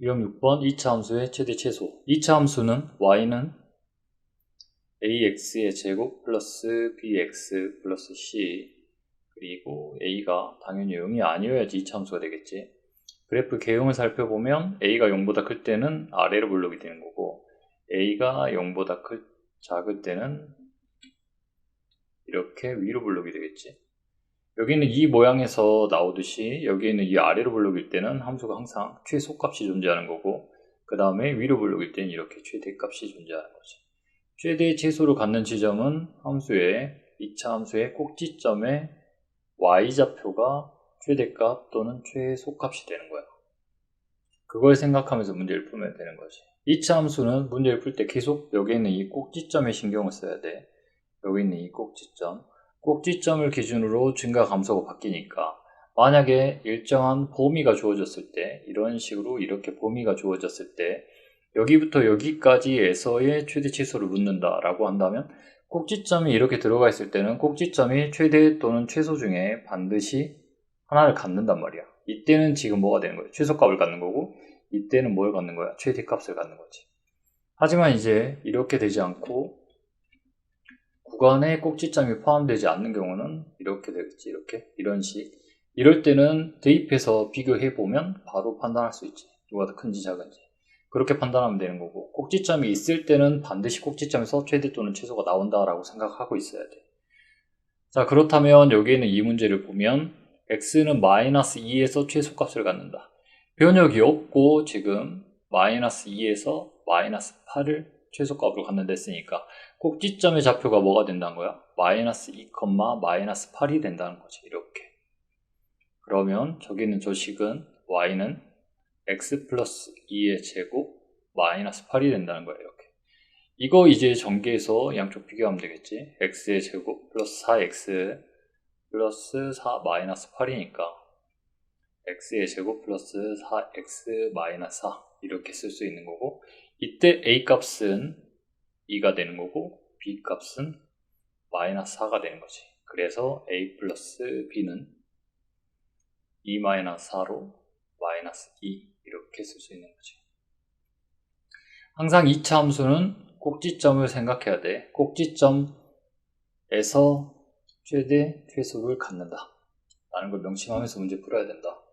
유형 6번 2차 함수의 최대 최소. 2차 함수는 y는 ax의 제곱 플러스 bx 플러스 c. 그리고 a가 당연히 0이 아니어야지 2차 함수가 되겠지. 그래프 개형을 살펴보면 a가 0보다 클 때는 아래로 블록이 되는 거고 a가 0보다 클, 작을 때는 이렇게 위로 블록이 되겠지 여기는 이 모양에서 나오듯이 여기에는 이 아래로 블록일 때는 함수가 항상 최소값이 존재하는 거고 그 다음에 위로 블록일 때는 이렇게 최대값이 존재하는 거지. 최대 최소를 갖는 지점은 함수의 2차 함수의 꼭지점의 y좌표가 최대값 또는 최소값이 되는 거야. 그걸 생각하면서 문제를 풀면 되는 거지. 2차 함수는 문제를 풀 때 계속 여기 있는 이 꼭지점에 신경을 써야 돼. 여기 있는 이 꼭지점 꼭지점을 기준으로 증가 감소가 바뀌니까 만약에 일정한 범위가 주어졌을 때 이런 식으로 이렇게 범위가 주어졌을 때 여기부터 여기까지에서의 최대 치수를 묻는다 라고 한다면 꼭지점이 이렇게 들어가 있을 때는 꼭지점이 최대 또는 최소 중에 반드시 하나를 갖는단 말이야. 이때는 지금 뭐가 되는 거야? 최소값을 갖는 거고 이때는 뭘 갖는 거야? 최대값을 갖는 거지. 하지만 이제 이렇게 되지 않고 구간에 꼭지점이 포함되지 않는 경우는 이렇게 되겠지 이렇게 이런 식 이럴 때는 대입해서 비교해 보면 바로 판단할 수 있지 누가 더 큰지 작은지 그렇게 판단하면 되는 거고 꼭지점이 있을 때는 반드시 꼭지점에서 최대 또는 최소가 나온다라고 생각하고 있어야 돼. 자 그렇다면 여기에 있는 이 문제를 보면 x는 마이너스 2에서 최소값을 갖는다. 변역이 없고 지금 마이너스 2에서 마이너스 8을 최소값으로 했으니까 꼭지점의 좌표가 뭐가 된다는 거야? 마이너스 2, 마이너스 8이 된다는 거지 이렇게. 그러면 저기 있는 저 식은 y는 x 플러스 2의 제곱 마이너스 8이 된다는 거예요 이렇게. 이거 이제 전개해서 양쪽 비교하면 되겠지? x의 제곱 플러스 4x 플러스 4 마이너스 8이니까 x의 제곱 플러스 4x 마이너스 4 이렇게 쓸 수 있는 거고 이때 a 값은 2가 되는 거고 b 값은 마이너스 4가 되는 거지. 그래서 a 플러스 b는 2 마이너스 4로 마이너스 2 이렇게 쓸 수 있는 거지. 항상 2차 함수는 꼭지점을 생각해야 돼. 꼭지점에서 최대 최소를 갖는다. 라는 걸 명심하면서 문제 풀어야 된다